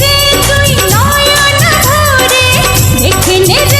রে তুই নয়ন ভরে দেখে নে